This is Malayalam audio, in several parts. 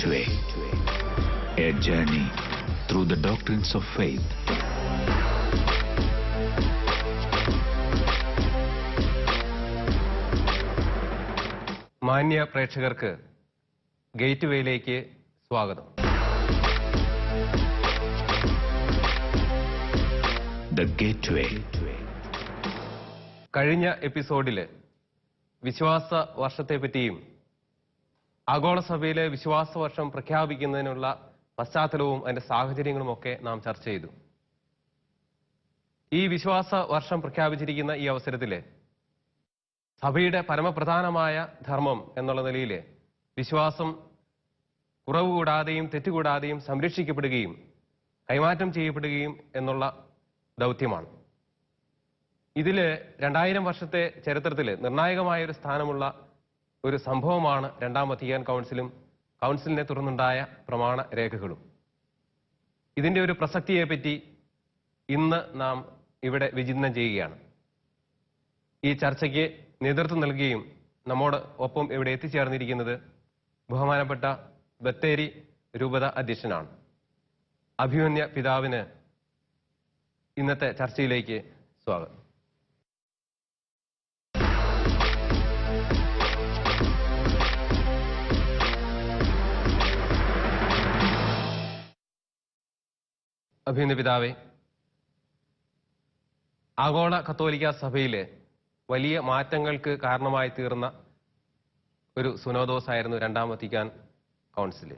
Gateway, a journey through the doctrines of faith. മാന്യ പ്രേക്ഷകർക്ക് ഗേറ്റ്വേയിലേക്ക് സ്വാഗതം The Gateway. കഴിഞ്ഞ എപ്പിസോഡിൽ വിശ്വാസ വർഷത്തെപ്പറ്റിയും ആഗോള സഭയിലെ വിശ്വാസ വർഷം പ്രഖ്യാപിക്കുന്നതിനുള്ള പശ്ചാത്തലവും അതിന്റെ സാഹചര്യങ്ങളും ഒക്കെ നാം ചർച്ച ചെയ്തു. ഈ വിശ്വാസ വർഷം പ്രഖ്യാപിച്ചിരിക്കുന്ന ഈ അവസരത്തിൽ സഭയുടെ പരമപ്രധാനമായ ധർമ്മം എന്നുള്ള നിലയിൽ വിശ്വാസം കുറവ് കൂടാതെയും തെറ്റുകൂടാതെയും സംരക്ഷിക്കപ്പെടുകയും കൈമാറ്റം ചെയ്യപ്പെടുകയും എന്നുള്ള ദൗത്യമാണ്. ഇതിൽ രണ്ടായിരം വർഷത്തെ ചരിത്രത്തിൽ നിർണായകമായൊരു സ്ഥാനമുള്ള ഒരു സംഭവമാണ് രണ്ടാം വത്തിക്കാൻ കൗൺസിലും കൗൺസിലിനെ തുടർന്നുണ്ടായ പ്രമാണ രേഖകളും. ഇതിന്റെ ഒരു പ്രസക്തിയെപ്പറ്റി ഇന്ന് നാം ഇവിടെ വിചിന്തനം ചെയ്യുകയാണ്. ഈ ചർച്ചയ്ക്ക് നേതൃത്വം നൽകുകയും നമ്മോട് ഒപ്പം ഇവിടെ എത്തിച്ചേർന്നിരിക്കുന്നത് ബഹുമാനപ്പെട്ട ബത്തേരി രൂപത അധ്യക്ഷനാണ്. അഭിമന്യ പിതാവിന് ഇന്നത്തെ ചർച്ചയിലേക്ക് സ്വാഗതം. അഭിമന്യ പിതാവേ. ആഗോള കത്തോലിക്ക സഭയിലെ വലിയ മാറ്റങ്ങൾക്ക് കാരണമായി തീർന്ന ഒരു സുനോദോസ് ആയിരുന്നു രണ്ടാം വത്തിക്കാൻ കൗൺസിൽ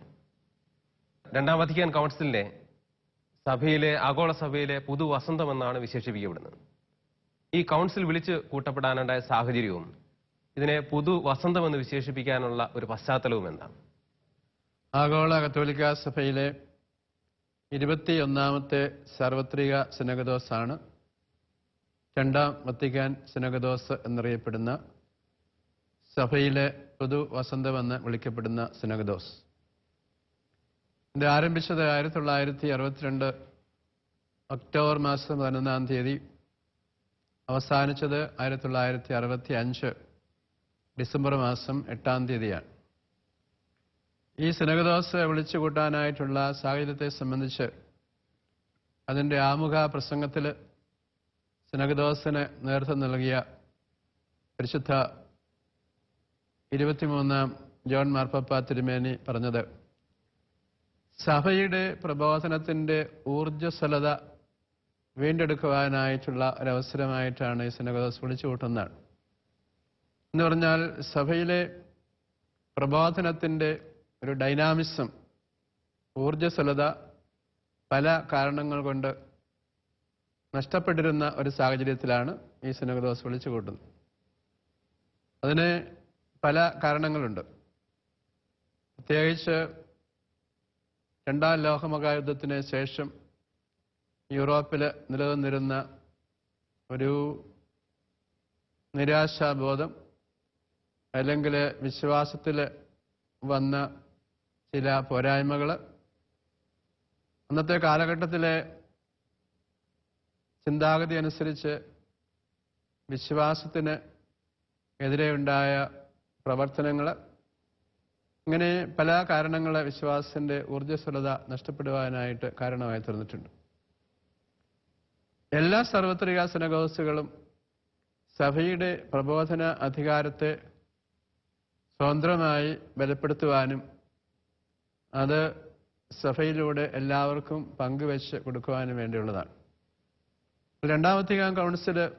രണ്ടാം വത്തിക്കാൻ കൗൺസിലിനെ സഭയിലെ ആഗോള സഭയിലെ പുതു വസന്തമെന്നാണ് വിശേഷിപ്പിക്കപ്പെടുന്നത്. ഈ കൗൺസിൽ വിളിച്ച് കൂട്ടപ്പെടാനുണ്ടായ സാഹചര്യവും ഇതിനെ പുതു വസന്തമെന്ന് വിശേഷിപ്പിക്കാനുള്ള ഒരു പശ്ചാത്തലവും എന്താണ്. ആഗോള കത്തോലിക്ക സഭയിലെ ഇരുപത്തിയൊന്നാമത്തെ സാർവത്രിക സിനഗദോസാണ്. രണ്ടാം വത്തിക്കാൻ സിനഗദോസ് എന്നറിയപ്പെടുന്ന സഭയിലെ പൊതു വസന്തമെന്ന് വിളിക്കപ്പെടുന്ന സിനഗദോസ്. ഇത് ആരംഭിച്ചത് ആയിരത്തി തൊള്ളായിരത്തി അറുപത്തിരണ്ട് ഒക്ടോബർ മാസം പതിനൊന്നാം തീയതി. അവസാനിച്ചത് ആയിരത്തി തൊള്ളായിരത്തി അറുപത്തി അഞ്ച് ഡിസംബർ മാസം എട്ടാം തീയതിയാണ്. ഈ സിനഗദോസ് വിളിച്ചു കൂട്ടാനായിട്ടുള്ള സാഹചര്യത്തെ സംബന്ധിച്ച് അതിന്റെ ആമുഖ പ്രസംഗത്തിൽ സിനഗദോസിന് നേതൃത്വം നൽകിയ പരിശുദ്ധ ഇരുപത്തിമൂന്നാം ജോൺ മാർപ്പപ്പ തിരുമേനി പറഞ്ഞത് സഭയുടെ പ്രബോധനത്തിന്റെ ഊർജസ്വലത വീണ്ടെടുക്കുവാനായിട്ടുള്ള ഒരവസരമായിട്ടാണ് ഈ സിനഗദോസ് വിളിച്ചു കൂട്ടുന്നത്. എന്ന് പറഞ്ഞാൽ സഭയിലെ പ്രബോധനത്തിന്റെ ഒരു ഡൈനാമിസം ഊർജസ്വലത പല കാരണങ്ങൾ കൊണ്ട് നഷ്ടപ്പെട്ടിരുന്ന ഒരു സാഹചര്യത്തിലാണ് ഈ സിനഗദോസ് വിളിച്ചു കൂട്ടുന്നത്. അതിന് പല കാരണങ്ങളുണ്ട്. പ്രത്യേകിച്ച് രണ്ടാം ലോകമഹായുദ്ധത്തിന് ശേഷം യൂറോപ്പിൽ നിലനിന്നിരുന്ന ഒരു നിരാശാബോധം അല്ലെങ്കിൽ വിശ്വാസത്തിൽ വന്ന ചില പോരായ്മകൾ. അന്നത്തെ കാലഘട്ടത്തിലെ ചിന്താഗതി അനുസരിച്ച് വിശ്വാസത്തിന് എതിരെയുണ്ടായ പ്രവർത്തനങ്ങൾ ഇങ്ങനെ പല കാരണങ്ങൾ വിശ്വാസത്തിന്റെ ഊർജസ്വലത നഷ്ടപ്പെടുവാനായിട്ട് കാരണമായി തീർന്നിട്ടുണ്ട്. എല്ലാ സർവത്രിക സിനഗോസുകളും സഭയുടെ പ്രബോധന അധികാരത്തെ സ്വതന്ത്രമായി ബലപ്പെടുത്തുവാനും അത് സഭയിലൂടെ എല്ലാവർക്കും പങ്കുവെച്ച് കൊടുക്കുവാനും വേണ്ടിയുള്ളതാണ്. രണ്ടാമത്തെ കൗൺസിൽ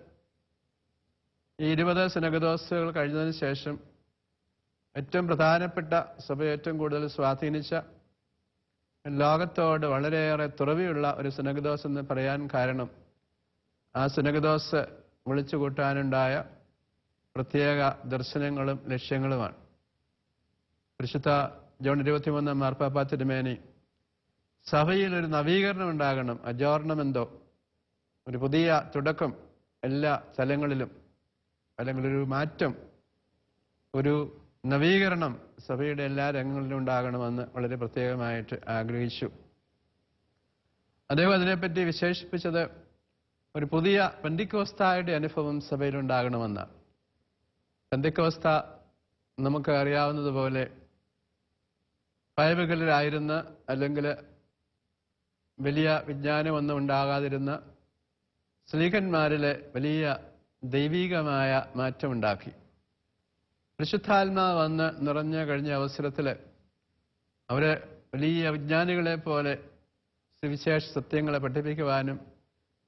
ഈ ഇരുപത് സിനഗദോസുകൾ കഴിഞ്ഞതിന് ശേഷം ഏറ്റവും പ്രധാനപ്പെട്ട സഭ ഏറ്റവും കൂടുതൽ സ്വാധീനിച്ച ലോകത്തോട് വളരെയേറെ തുറവിയുള്ള ഒരു സിനഗദോസ് എന്ന് പറയാൻ കാരണം ആ സിനഗദോസ് വിളിച്ചു കൂട്ടാനുണ്ടായ പ്രത്യേക ദർശനങ്ങളും ലക്ഷ്യങ്ങളുമാണ്. പരിശുദ്ധ ജോൺ ഇരുപത്തിമൂന്ന് മാർപ്പാപ്പ തിരുമേനി സഭയിൽ ഒരു നവീകരണം ഉണ്ടാകണം. അജോർണം എന്തോ. ഒരു പുതിയ തുടക്കം എല്ലാ സ്ഥലങ്ങളിലും. അല്ലെങ്കിൽ ഒരു മാറ്റം. ഒരു നവീകരണം സഭയുടെ എല്ലാ രംഗങ്ങളിലും ഉണ്ടാകണമെന്ന് വളരെ പ്രത്യേകമായിട്ട് ആഗ്രഹിച്ചു. അദ്ദേഹം അതിനെപ്പറ്റി വിശേഷിപ്പിച്ചത് ഒരു പുതിയ പെന്തിക്കോസ്തായുടെ അനുഭവം സഭയിൽ ഉണ്ടാകണമെന്നാണ്. പെന്തിക്കോസ്ത നമുക്ക് അറിയാവുന്നതുപോലെ ഭയവികലരായിരുന്ന അല്ലെങ്കിൽ വലിയ വിജ്ഞാനമൊന്നും ഉണ്ടാകാതിരുന്ന സ്ത്രീകന്മാരിലെ വലിയ ദൈവീകമായ മാറ്റമുണ്ടാക്കി. പരിശുദ്ധാത്മാവ് വന്ന് നിറഞ്ഞു കഴിഞ്ഞ അവസരത്തിൽ അവരെ വലിയ വിജ്ഞാനികളെ പോലെ സുവിശേഷ സത്യങ്ങളെ പഠിപ്പിക്കുവാനും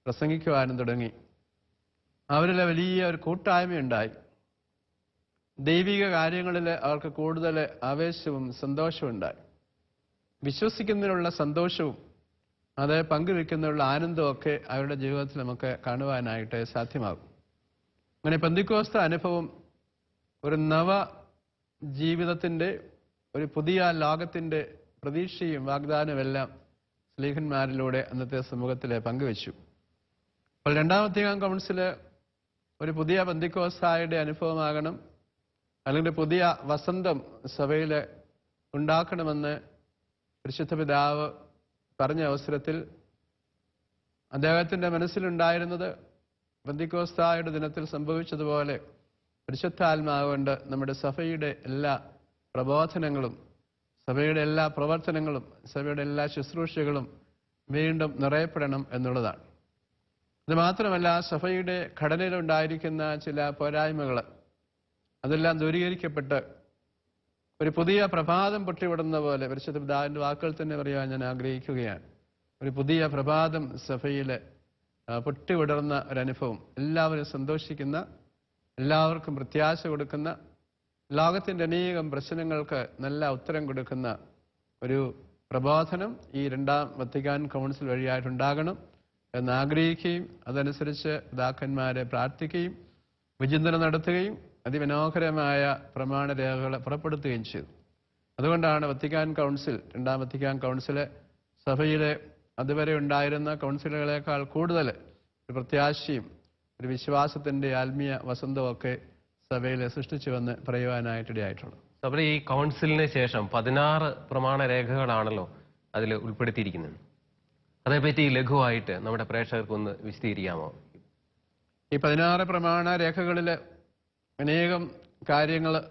പ്രസംഗിക്കുവാനും തുടങ്ങി. അവരിലെ വലിയ ഒരു കൂട്ടായ്മയുണ്ടായി. ദൈവിക കാര്യങ്ങളിൽ അവർക്ക് കൂടുതൽ ആവേശവും സന്തോഷവും ഉണ്ടായി. വിശ്വസിക്കുന്നതിനുള്ള സന്തോഷവും അത് പങ്കുവെക്കുന്നതിനുള്ള ആനന്ദവും ഒക്കെ അവരുടെ ജീവിതത്തിൽ നമുക്ക് കാണുവാനായിട്ട് സാധ്യമാകും. അങ്ങനെ പന്തിക്കോസ്ത അനുഭവം ഒരു നവ ജീവിതത്തിന്റെ ഒരു പുതിയ ലോകത്തിന്റെ പ്രതീക്ഷയും വാഗ്ദാനവുമെല്ലാം സ്ലീഹന്മാരിലൂടെ അന്നത്തെ സമൂഹത്തിൽ പങ്കുവച്ചു. അപ്പോൾ രണ്ടാമത്തെ കൗൺസിൽ ഒരു പുതിയ പന്തിക്കോസ്തായുടെ അനുഭവമാകണം. അല്ലെങ്കിൽ പുതിയ വസന്തം സഭയിൽ ഉണ്ടാക്കണമെന്ന് പരിശുദ്ധ പിതാവ് പറഞ്ഞ അവസരത്തിൽ അദ്ദേഹത്തിന്റെ മനസ്സിലുണ്ടായിരുന്നത് ബന്ദിക്കോസ്തായുടെ ദിനത്തിൽ സംഭവിച്ചതുപോലെ പരിശുദ്ധാത്മാവുകൊണ്ട് നമ്മുടെ സഭയുടെ എല്ലാ പ്രബോധനങ്ങളും സഭയുടെ എല്ലാ പ്രവർത്തനങ്ങളും സഭയുടെ എല്ലാ ശുശ്രൂഷകളും വീണ്ടും നിറയപ്പെടണം എന്നുള്ളതാണ്. ഇത് മാത്രമല്ല സഭയുടെ ഘടനയിലുണ്ടായിരിക്കുന്ന ചില പോരായ്മകൾ അതെല്ലാം ദൂരീകരിക്കപ്പെട്ട് ഒരു പുതിയ പ്രഭാതം പൊട്ടിവിടുന്ന പോലെ പരിശുദ്ധ പിതാവിന്റെ വാക്കുകൾ തന്നെ പറയാൻ ഞാൻ ആഗ്രഹിക്കുകയാണ്. ഒരു പുതിയ പ്രഭാതം സഭയിൽ പൊട്ടിവിടർന്ന ഒരനുഭവം. എല്ലാവരും സന്തോഷിക്കുന്ന എല്ലാവർക്കും പ്രത്യാശ കൊടുക്കുന്ന ലോകത്തിന്റെ അനേകം പ്രശ്നങ്ങൾക്ക് നല്ല ഉത്തരം കൊടുക്കുന്ന ഒരു പ്രബോധനം ഈ രണ്ടാം വത്തിക്കാൻ കൗൺസിൽ വഴിയായിട്ടുണ്ടാകണം എന്ന് ആഗ്രഹിക്കുകയും അതനുസരിച്ച് പിതാക്കന്മാരെ പ്രാർത്ഥിക്കുകയും വിചിന്തനം നടത്തുകയും അതിമനോഹരമായ പ്രമാണരേഖകൾ പുറപ്പെടുത്തുകയും ചെയ്തു. അതുകൊണ്ടാണ് വത്തിക്കാൻ കൗൺസിൽ രണ്ടാം വത്തിക്കാൻ കൗൺസിൽ സഭയിലെ അതുവരെ ഉണ്ടായിരുന്ന കൗൺസിലുകളേക്കാൾ കൂടുതൽ ഒരു പ്രത്യാശയും ഒരു വിശ്വാസത്തിന്റെ ആത്മീയ വസന്തവും ഒക്കെ സഭയിൽ സൃഷ്ടിച്ചുവെന്ന് പറയുവാനായിട്ടിടയായിട്ടുള്ളത് സഭ ഈ കൗൺസിലിന് ശേഷം പതിനാറ് പ്രമാണ രേഖകളാണല്ലോ അതിൽ ഉൾപ്പെടുത്തിയിരിക്കുന്നത്. അതേപ്പറ്റി ലഘുവായിട്ട് നമ്മുടെ പ്രേക്ഷകർക്കൊന്ന് വിശദീകരിക്കാമോ? ഈ പതിനാറ് പ്രമാണ രേഖകളിൽ അനേകം കാര്യങ്ങൾ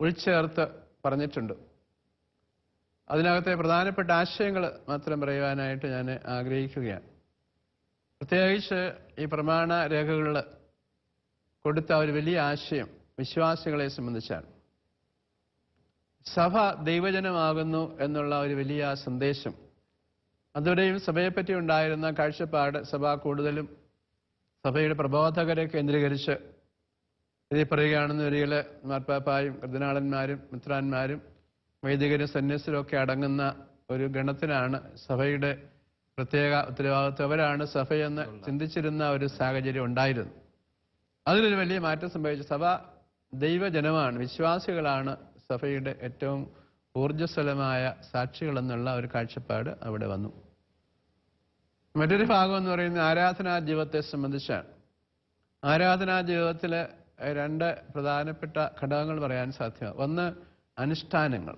ഉൾച്ചേർത്ത് പറഞ്ഞിട്ടുണ്ട്. അതിനകത്തെ പ്രധാനപ്പെട്ട ആശയങ്ങൾ മാത്രം പറയുവാനായിട്ട് ഞാൻ ആഗ്രഹിക്കുകയാണ്. പ്രത്യേകിച്ച് ഈ പ്രമാണ രേഖകളിൽ കൊടുത്ത ഒരു വലിയ ആശയം വിശ്വാസികളെ സംബന്ധിച്ചാണ്. സഭ ദൈവജനമാകുന്നു എന്നുള്ള ഒരു വലിയ സന്ദേശം. അതുവരെയും സഭയെപ്പറ്റി ഉണ്ടായിരുന്ന കാഴ്ചപ്പാട് സഭ കൂടുതലും സഭയുടെ പ്രബോധകരെ കേന്ദ്രീകരിച്ച് ഇതിൽ പറയുകയാണെന്ന് വരികിൽ മാർപ്പാപ്പായും കർദിനാളന്മാരും മിത്രാന്മാരും വൈദികരും ഒക്കെ അടങ്ങുന്ന ഒരു ഗണത്തിനാണ് സഭയുടെ പ്രത്യേക ഉത്തരവാദിത്വം. അവരാണ് സഭയെന്ന് ചിന്തിച്ചിരുന്ന ഒരു സാഹചര്യം ഉണ്ടായിരുന്നു. അതിലൊരു വലിയ മാറ്റം സംഭവിച്ചു. സഭ ദൈവജനമാണ് വിശ്വാസികളാണ് സഭയുടെ ഏറ്റവും ഊർജസ്വലമായ സാക്ഷികളെന്നുള്ള ഒരു കാഴ്ചപ്പാട് അവിടെ വന്നു. മറ്റൊരു ഭാഗം എന്ന് പറയുന്നത് ആരാധനാ ജീവിതത്തെ സംബന്ധിച്ചാണ്. ആരാധനാ ജീവിതത്തിലെ രണ്ട് പ്രധാനപ്പെട്ട ഘടകങ്ങൾ പറയാൻ സാധ്യമാണ്. ഒന്ന് അനുഷ്ഠാനങ്ങൾ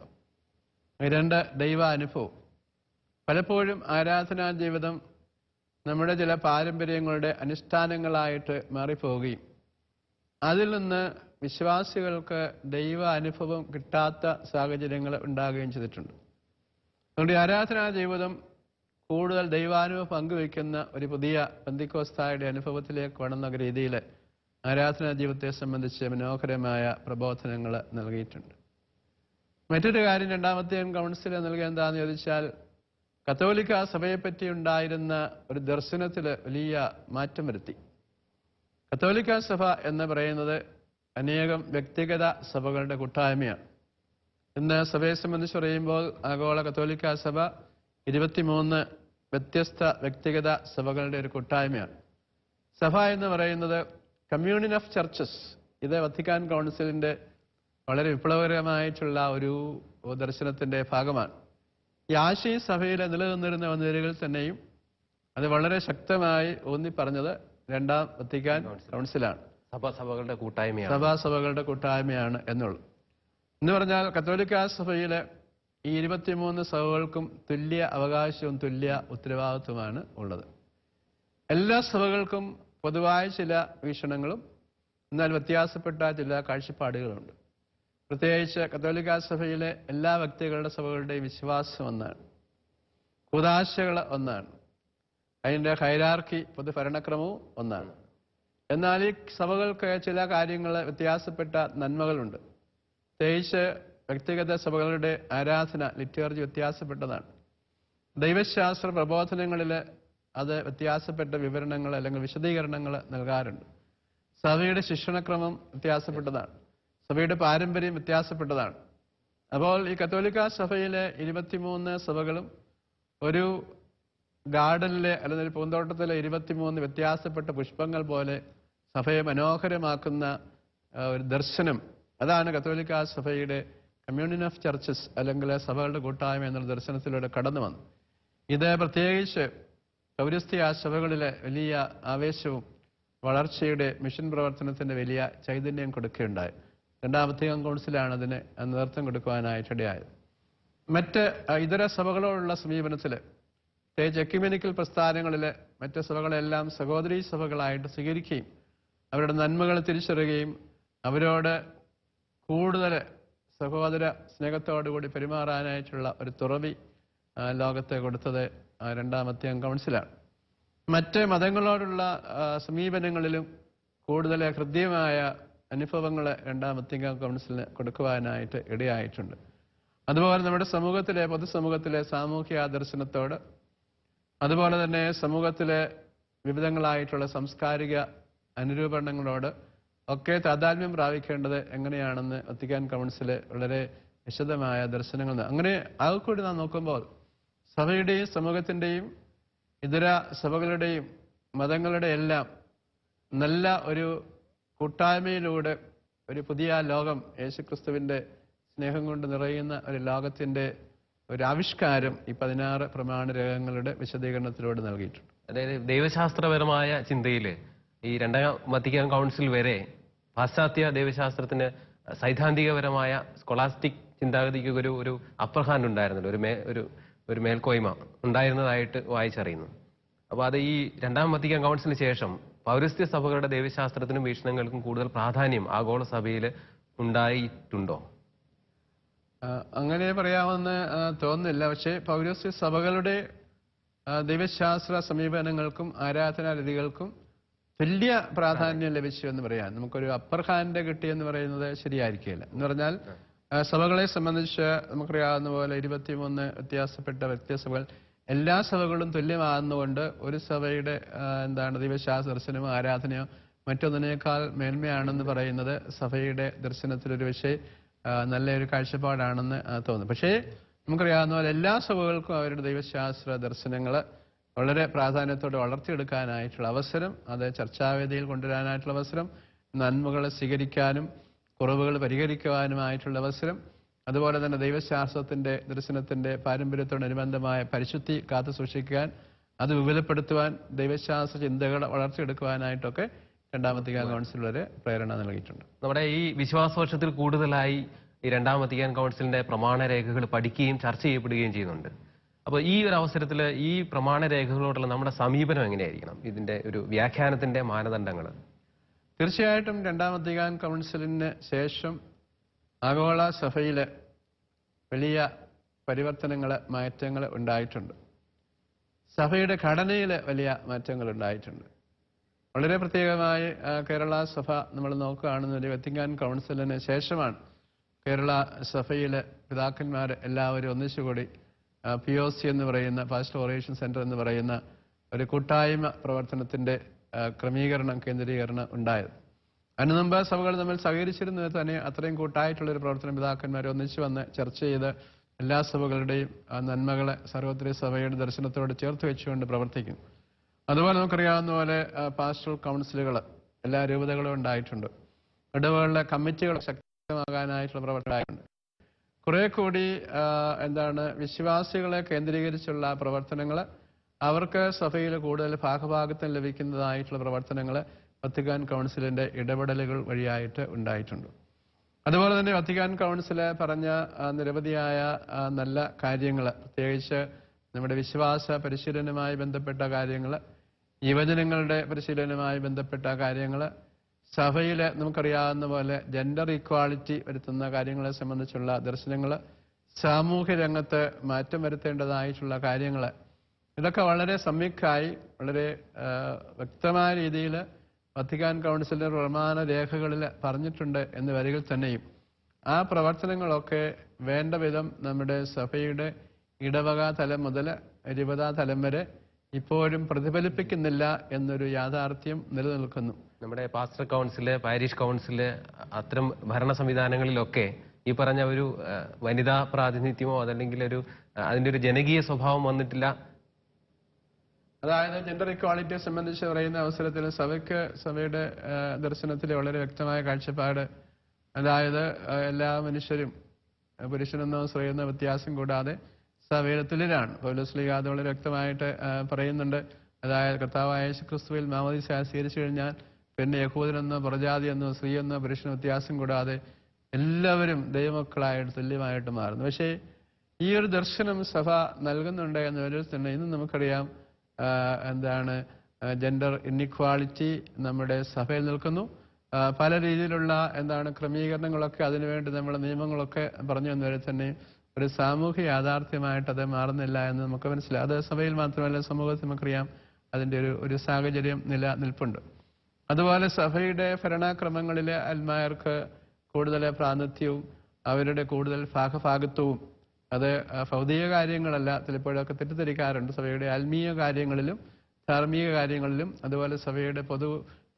രണ്ട് ദൈവാനുഭവം പലപ്പോഴും ആരാധനാ ജീവിതം നമ്മുടെ ചില പാരമ്പര്യങ്ങളുടെ അനുഷ്ഠാനങ്ങളായിട്ട് മാറിപ്പോവുകയും അതിൽ നിന്ന് വിശ്വാസികൾക്ക് ദൈവ അനുഭവം കിട്ടാത്ത സാഹചര്യങ്ങൾ ഉണ്ടാകുകയും ചെയ്തിട്ടുണ്ട്. അതുകൊണ്ട് ആരാധനാ ജീവിതം കൂടുതൽ ദൈവാനുഭവം പങ്കുവയ്ക്കുന്ന ഒരു പുതിയ പന്തിക്കോസ്തായുടെ അനുഭവത്തിലേക്ക് വേണമെന്ന രീതിയിൽ ആരാധനാ ജീവിതത്തെ സംബന്ധിച്ച് മനോഹരമായ പ്രബോധനങ്ങൾ നൽകിയിട്ടുണ്ട്. മറ്റൊരു കാര്യം രണ്ടാമത്തെയും കൗൺസിൽ നൽകിയ എന്താണെന്ന് ചോദിച്ചാൽ കത്തോലിക്ക സഭയെപ്പറ്റി ഉണ്ടായിരുന്ന ഒരു ദർശനത്തിൽ വലിയ മാറ്റം വരുത്തി. കത്തോലിക്ക സഭ എന്ന് പറയുന്നത് അനേകം വ്യക്തിഗത സഭകളുടെ കൂട്ടായ്മയാണ്. ഇന്ന് സഭയെ സംബന്ധിച്ച് പറയുമ്പോൾ ആഗോള കത്തോലിക്ക സഭ ഇരുപത്തിമൂന്ന് വ്യത്യസ്ത വ്യക്തിഗത സഭകളുടെ ഒരു കൂട്ടായ്മയാണ്. സഭ എന്ന് പറയുന്നത് കമ്മ്യൂണിയൻ ഓഫ് ചർച്ചസ്. ഇത് വത്തിക്കാൻ കൗൺസിലിന്റെ വളരെ വിപ്ലവകരമായിട്ടുള്ള ഒരു ദർശനത്തിന്റെ ഭാഗമാണ്. ഈ ആശയ സഭയിൽ നിലനിന്നിരുന്ന വന്നിരുകൾ തന്നെയും അത് വളരെ ശക്തമായി ഊന്നി പറഞ്ഞത് രണ്ടാം വത്തിക്കാൻ കൗൺസിലാണ്. സഭാസഭകളുടെ കൂട്ടായ്മയാണ്. സഭാസഭകളുടെ കൂട്ടായ്മയാണ് എന്നുള്ളത്. എന്ന് പറഞ്ഞാൽ കത്തോലിക്ക സഭയിലെ ഈ ഇരുപത്തിമൂന്ന് സഭകൾക്കും തുല്യ അവകാശവും തുല്യ ഉത്തരവാദിത്വമാണ് ഉള്ളത്. എല്ലാ സഭകൾക്കും പൊതുവായ ചില വീക്ഷണങ്ങളും എന്നാൽ വ്യത്യാസപ്പെട്ട ചില കാഴ്ചപ്പാടുകളുണ്ട്. പ്രത്യേകിച്ച് കത്തോലിക്ക സഭയിലെ എല്ലാ വ്യക്തികളുടെ സഭകളുടെയും വിശ്വാസം ഒന്നാണ്. കൂതാശകൾ ഒന്നാണ്. അതിന്റെ ഹൈരാർക്കി പൊതുഭരണക്രമവും ഒന്നാണ്. എന്നാൽ ഈ സഭകൾക്ക് ചില കാര്യങ്ങൾ വ്യത്യാസപ്പെട്ട നന്മകളുണ്ട്. പ്രത്യേകിച്ച് വ്യക്തിഗത സഭകളുടെ ആരാധന ലിറ്റേർജി വ്യത്യാസപ്പെട്ടതാണ്. ദൈവശാസ്ത്ര പ്രബോധനങ്ങളിൽ അത് വ്യത്യാസപ്പെട്ട വിവരണങ്ങൾ അല്ലെങ്കിൽ വിശദീകരണങ്ങൾ നൽകാറുണ്ട്. സഭയുടെ ശിക്ഷണക്രമം വ്യത്യാസപ്പെട്ടതാണ്. സഭയുടെ പാരമ്പര്യം വ്യത്യാസപ്പെട്ടതാണ്. അപ്പോൾ ഈ കത്തോലിക്ക സഭയിലെ ഇരുപത്തിമൂന്ന് സഭകളും ഒരു ഗാർഡനിലെ അല്ലെങ്കിൽ ഒരു പൂന്തോട്ടത്തിലെ ഇരുപത്തിമൂന്ന് വ്യത്യാസപ്പെട്ട പുഷ്പങ്ങൾ പോലെ സഭയെ മനോഹരമാക്കുന്ന ഒരു ദർശനം. അതാണ് കത്തോലിക്ക സഭയുടെ കമ്മ്യൂണിയൻ ഓഫ് ചർച്ചസ് അല്ലെങ്കിൽ സഭകളുടെ കൂട്ടായ്മ എന്നുള്ള ദർശനത്തിലൂടെ കടന്നു വന്നു ഇത് പ്രത്യേകിച്ച് പൗരസ്ത്യ സഭകളിലെ വലിയ ആവേശവും വളർച്ചയുടെ മിഷൻ പ്രവർത്തനത്തിന്റെ വലിയ ചൈതന്യം കൊടുക്കുകയുണ്ടായി. രണ്ടാമത്തെ കൗൺസിലാണ് അതിന് നേതൃത്വം കൊടുക്കുവാനായിട്ടിടയായത്. മറ്റ് ഇതര സഭകളോടുള്ള സമീപനത്തിൽ പ്രത്യേകിച്ച് എക്യുമെനിക്കൽ പ്രസ്ഥാനങ്ങളിലെ മറ്റ് സഭകളെല്ലാം സഹോദരി സഭകളായിട്ട് സ്വീകരിക്കുകയും അവരുടെ നന്മകൾ തിരിച്ചറിയുകയും അവരോട് കൂടുതൽ സഹോദര സ്നേഹത്തോടുകൂടി പെരുമാറാനായിട്ടുള്ള ഒരു തുറവി ലോകത്തെ കൊടുത്തത് രണ്ടാമത്തെ കൗൺസിലാണ് മറ്റ് മതങ്ങളോടുള്ള സമീപനങ്ങളിലും കൂടുതൽ ഹൃദ്യമായ അനുഭവങ്ങൾ രണ്ടാമത്തെ കൗൺസിലിന് കൊടുക്കുവാനായിട്ട് ഇടയായിട്ടുണ്ട്. അതുപോലെ നമ്മുടെ സമൂഹത്തിലെ പൊതുസമൂഹത്തിലെ സാമൂഹ്യ ആദർശനത്തോട് അതുപോലെ തന്നെ സമൂഹത്തിലെ വിവിധങ്ങളായിട്ടുള്ള സാംസ്കാരിക അനുരൂപണങ്ങളോട് ഒക്കെ താതാത്മ്യം പ്രാപിക്കേണ്ടത് എങ്ങനെയാണെന്ന് വത്തിക്കാൻ കൗൺസിൽ വളരെ വിശദമായ ദർശനങ്ങൾ അങ്ങനെ അത് കൂടി നാം നോക്കുമ്പോൾ സഭയുടെയും സമൂഹത്തിന്റെയും ഇതര സഭകളുടെയും മതങ്ങളുടെ എല്ലാം നല്ല ഒരു കൂട്ടായ്മയിലൂടെ ഒരു പുതിയ ലോകം യേശുക്രിസ്തുവിന്റെ സ്നേഹം കൊണ്ട് നിറയുന്ന ഒരു ലോകത്തിന്റെ ഒരു ആവിഷ്കാരം ഈ പതിനാറ് പ്രമാണ രേഖകളുടെ വിശദീകരണത്തിലൂടെ നൽകിയിട്ടുണ്ട്. അതായത് ദൈവശാസ്ത്രപരമായ ചിന്തയിൽ ഈ രണ്ടാം വത്തിക്കാൻ കൗൺസിൽ വരെ പാശ്ചാത്യ ദൈവശാസ്ത്രത്തിന് സൈദ്ധാന്തികപരമായ സ്കൊളാസ്റ്റിക് ചിന്താഗതിക്ക് ഒരു ഒരു അപ്രഹാൻ ഉണ്ടായിരുന്നല്ലോ. ഒരു മേ ഒരു ഒരു മേൽക്കോയ്മ ഉണ്ടായിരുന്നതായിട്ട് വായിച്ചറിയുന്നു. അപ്പോൾ അത് ഈ രണ്ടാം വത്തിക്കാൻ കൗൺസിലിന് ശേഷം പൗരസ്ത്യ സഭകളുടെ ദൈവശാസ്ത്രത്തിനും വീക്ഷണങ്ങൾക്കും കൂടുതൽ പ്രാധാന്യം ആഗോള സഭയിൽ ഉണ്ടായിട്ടുണ്ടോ? അങ്ങനെ പറയാമെന്ന് തോന്നുന്നില്ല. പക്ഷേ പൗരസ്ത്യ സഭകളുടെ ദൈവശാസ്ത്ര സമീപനങ്ങൾക്കും ആരാധനാ രീതികൾക്കും തുല്യ പ്രാധാന്യം ലഭിച്ചു എന്ന് പറയാം. നമുക്കൊരു അപ്പർ ഹാൻഡ് കിട്ടിയെന്ന് പറയുന്നത് ശരിയായിരിക്കില്ല എന്ന് പറഞ്ഞാൽ സഭകളെ സംബന്ധിച്ച് നമുക്കറിയാവുന്ന പോലെ ഇരുപത്തിമൂന്ന് വ്യത്യാസപ്പെട്ട വ്യത്യസ്തകൾ എല്ലാ സഭകളും തുല്യമാകുന്നതുകൊണ്ട് ഒരു സഭയുടെ എന്താണ് ദൈവശാസ്ത്ര ദർശനമോ ആരാധനയോ മറ്റൊന്നിനേക്കാൾ മേന്മയാണെന്ന് പറയുന്നത് സഭയുടെ ദർശനത്തിലൊരു പക്ഷേ നല്ലൊരു കാഴ്ചപ്പാടാണെന്ന് തോന്നുന്നു പക്ഷേ നമുക്കറിയാവുന്ന പോലെ എല്ലാ സഭകൾക്കും അവരുടെ ദൈവശാസ്ത്ര ദർശനങ്ങൾ വളരെ പ്രാധാന്യത്തോടെ വളർത്തിയെടുക്കാനായിട്ടുള്ള അവസരം അത് ചർച്ചാവേദിയിൽ കൊണ്ടുവരാനായിട്ടുള്ള അവസരം നന്മകളെ സ്വീകരിക്കാനും കുറവുകൾ പരിഹരിക്കുവാനുമായിട്ടുള്ള അവസരം അതുപോലെ തന്നെ ദൈവശാസ്ത്രത്തിന്റെ ദർശനത്തിന്റെ പാരമ്പര്യത്തോടനുബന്ധമായ പരിശുദ്ധി കാത്തു സൂക്ഷിക്കാൻ അത് വിപുലപ്പെടുത്തുവാൻ ദൈവശാസ്ത്ര ചിന്തകൾ വളർത്തിയെടുക്കുവാനായിട്ടൊക്കെ രണ്ടാമത്തെ കൗൺസിൽ വരെ പ്രേരണ നൽകിയിട്ടുണ്ട്. നമ്മുടെ ഈ വിശ്വാസവർഷത്തിൽ കൂടുതലായി ഈ രണ്ടാമത്തേക്കാൻ കൗൺസിലിന്റെ പ്രമാണ രേഖകൾ പഠിക്കുകയും ചർച്ച ചെയ്യപ്പെടുകയും ചെയ്യുന്നുണ്ട്. അപ്പോൾ ഈ ഒരു അവസരത്തിൽ ഈ പ്രമാണ രേഖകളോടുള്ള നമ്മുടെ സമീപനം എങ്ങനെയായിരിക്കണം? ഇതിന്റെ ഒരു വ്യാഖ്യാനത്തിന്റെ മാനദണ്ഡങ്ങൾ തീർച്ചയായിട്ടും രണ്ടാം വത്തികാൻ കൗൺസിലിന് ശേഷം ആഗോള സഭയിൽ വലിയ പരിവർത്തനങ്ങൾ മാറ്റങ്ങൾ ഉണ്ടായിട്ടുണ്ട്. സഭയുടെ ഘടനയിൽ വലിയ മാറ്റങ്ങൾ ഉണ്ടായിട്ടുണ്ട്. വളരെ പ്രത്യേകമായി കേരള സഭ നമ്മൾ നോക്കുകയാണെന്നൊരു വത്തിക്കാൻ കൗൺസിലിന് ശേഷമാണ് കേരള സഭയിലെ പിതാക്കന്മാർ എല്ലാവരും ഒന്നിച്ചുകൂടി പി ഒ സി എന്ന് പറയുന്ന പാസ്റ്റർ ഓറിയേഷൻ സെന്റർ എന്ന് പറയുന്ന ഒരു കൂട്ടായ്മ പ്രവർത്തനത്തിന്റെ ആ, ക്രമീകരണം കേന്ദ്രീകരണം ഉണ്ടായത്. അതിനു മുമ്പ് സഭകൾ തമ്മിൽ സഹകരിച്ചിരുന്നത് തന്നെ അത്രയും കൂട്ടായിട്ടുള്ള ഒരു പ്രവർത്തനം പിതാക്കന്മാർ ഒന്നിച്ചു വന്ന് ചർച്ച ചെയ്ത് എല്ലാ സഭകളുടെയും നന്മകളെ സർവത്രി സഭയുടെ ദർശനത്തോട് ചേർത്ത് വെച്ചുകൊണ്ട് പ്രവർത്തിക്കുന്നു. അതുപോലെ നമുക്കറിയാവുന്ന പോലെ പാസ്റ്റൽ കൗൺസിലുകൾ എല്ലാ രൂപതകളും ഉണ്ടായിട്ടുണ്ട്. ഇടവുകളിലെ കമ്മിറ്റികൾ ശക്തമാകാനായിട്ടുള്ള പ്രവർത്തനമായിട്ടുണ്ട് കുറെ കൂടി എന്താണ് വിശ്വാസികളെ കേന്ദ്രീകരിച്ചുള്ള പ്രവർത്തനങ്ങൾ അവർക്ക് സഭയിൽ കൂടുതൽ ഭാഗഭാഗത്വം ലഭിക്കുന്നതായിട്ടുള്ള പ്രവർത്തനങ്ങൾ വത്തിക്കാൻ കൗൺസിലിന്റെ ഇടപെടലുകൾ വഴിയായിട്ട് ഉണ്ടായിട്ടുണ്ട്. അതുപോലെ തന്നെ വത്തിക്കാൻ കൗൺസിൽ പറഞ്ഞ നിരവധിയായ നല്ല കാര്യങ്ങൾ പ്രത്യേകിച്ച് നമ്മുടെ വിശ്വാസ പരിശീലനവുമായി ബന്ധപ്പെട്ട കാര്യങ്ങൾ യുവജനങ്ങളുടെ പരിശീലനവുമായി ബന്ധപ്പെട്ട കാര്യങ്ങൾ സഭയിൽ നമുക്കറിയാവുന്ന പോലെ ജെൻഡർ ഈക്വാളിറ്റി വരുത്തുന്ന കാര്യങ്ങളെ സംബന്ധിച്ചുള്ള ദർശനങ്ങൾ സാമൂഹ്യ രംഗത്ത് മാറ്റം വരുത്തേണ്ടതായിട്ടുള്ള കാര്യങ്ങൾ ഇതൊക്കെ വളരെ സംയുക്തമായി വളരെ വ്യക്തമായ രീതിയിൽ വത്തിക്കാൻ കൗൺസിലിന്റെ പ്രമാണ രേഖകളിൽ പറഞ്ഞിട്ടുണ്ട് എന്ന് വരികിൽ തന്നെയും. ആ പ്രവർത്തനങ്ങളൊക്കെ വേണ്ട വിധം നമ്മുടെ സഭയുടെ ഇടവക തലം മുതൽ ഇരുപതാ തലം വരെ ഇപ്പോഴും പ്രതിഫലിപ്പിക്കുന്നില്ല എന്നൊരു യാഥാർത്ഥ്യം നിലനിൽക്കുന്നു. നമ്മുടെ പാസ്റ്റർ കൗൺസിൽ പാരീഷ് കൗൺസിൽ അത്തരം ഭരണ സംവിധാനങ്ങളിലൊക്കെ ഈ പറഞ്ഞ ഒരു വനിതാ പ്രാതിനിധ്യമോ അതല്ലെങ്കിൽ ഒരു അതിന്റെ ഒരു ജനകീയ സ്വഭാവം വന്നിട്ടില്ല അതായത് ജെൻഡർ ഇക്വാളിറ്റിയെ സംബന്ധിച്ച് പറയുന്ന അവസരത്തിൽ സഭയ്ക്ക് സഭയുടെ ദർശനത്തിൽ വളരെ വ്യക്തമായ കാഴ്ചപ്പാട്. അതായത് എല്ലാ മനുഷ്യരും പുരുഷനെന്നോ സ്ത്രീയെന്നോ വ്യത്യാസം കൂടാതെ സഭയുടെ തുല്യരാണ്. പൗലോസ് ലീഗ അത് വളരെ വ്യക്തമായിട്ട് പറയുന്നുണ്ട്. അതായത് കർത്താവായ ക്രിസ്തുവിൽ മാമതി സ്വീകരിച്ചു കഴിഞ്ഞാൽ പിന്നെ യഹൂദനെന്നോ പ്രജാതിയെന്നോ സ്ത്രീയെന്നോ പുരുഷന് വ്യത്യാസം കൂടാതെ എല്ലാവരും ദൈവമക്കളായിട്ട് തുല്യമായിട്ട് മാറുന്നു. പക്ഷേ ഈ ഒരു ദർശനം സഭ നൽകുന്നുണ്ട് എന്നവരിൽ തന്നെ ഇന്ന് നമുക്കറിയാം. എന്താണ് ജെൻഡർ ഇന്നിക്വാളിറ്റി നമ്മുടെ സഭയിൽ നിൽക്കുന്നു. പല രീതിയിലുള്ള എന്താണ് ക്രമീകരണങ്ങളൊക്കെ അതിനുവേണ്ടി നമ്മുടെ നിയമങ്ങളൊക്കെ പറഞ്ഞു വന്നവരെ തന്നെ ഒരു സാമൂഹ്യ യാഥാർത്ഥ്യമായിട്ട് അത് മാറുന്നില്ല എന്ന് നമുക്ക് മനസ്സിലായി. അത് സഭയിൽ മാത്രമല്ല സമൂഹത്തിൽ നമുക്കറിയാം അതിന്റെ ഒരു ഒരു സാഹചര്യം നിലനിൽപ്പുണ്ട് അതുപോലെ സഭയുടെ ഭരണക്രമങ്ങളിലെ അൽമായർക്ക് കൂടുതൽ പ്രാതിനിധ്യവും അവരുടെ കൂടുതൽ ഭാഗഭാഗത്വവും അത് ഭൗതിക കാര്യങ്ങളല്ല ചിലപ്പോഴൊക്കെ തെറ്റിദ്ധരിക്കാറുണ്ട്. സഭയുടെ ആത്മീയ കാര്യങ്ങളിലും ധാർമ്മിക കാര്യങ്ങളിലും അതുപോലെ സഭയുടെ പൊതു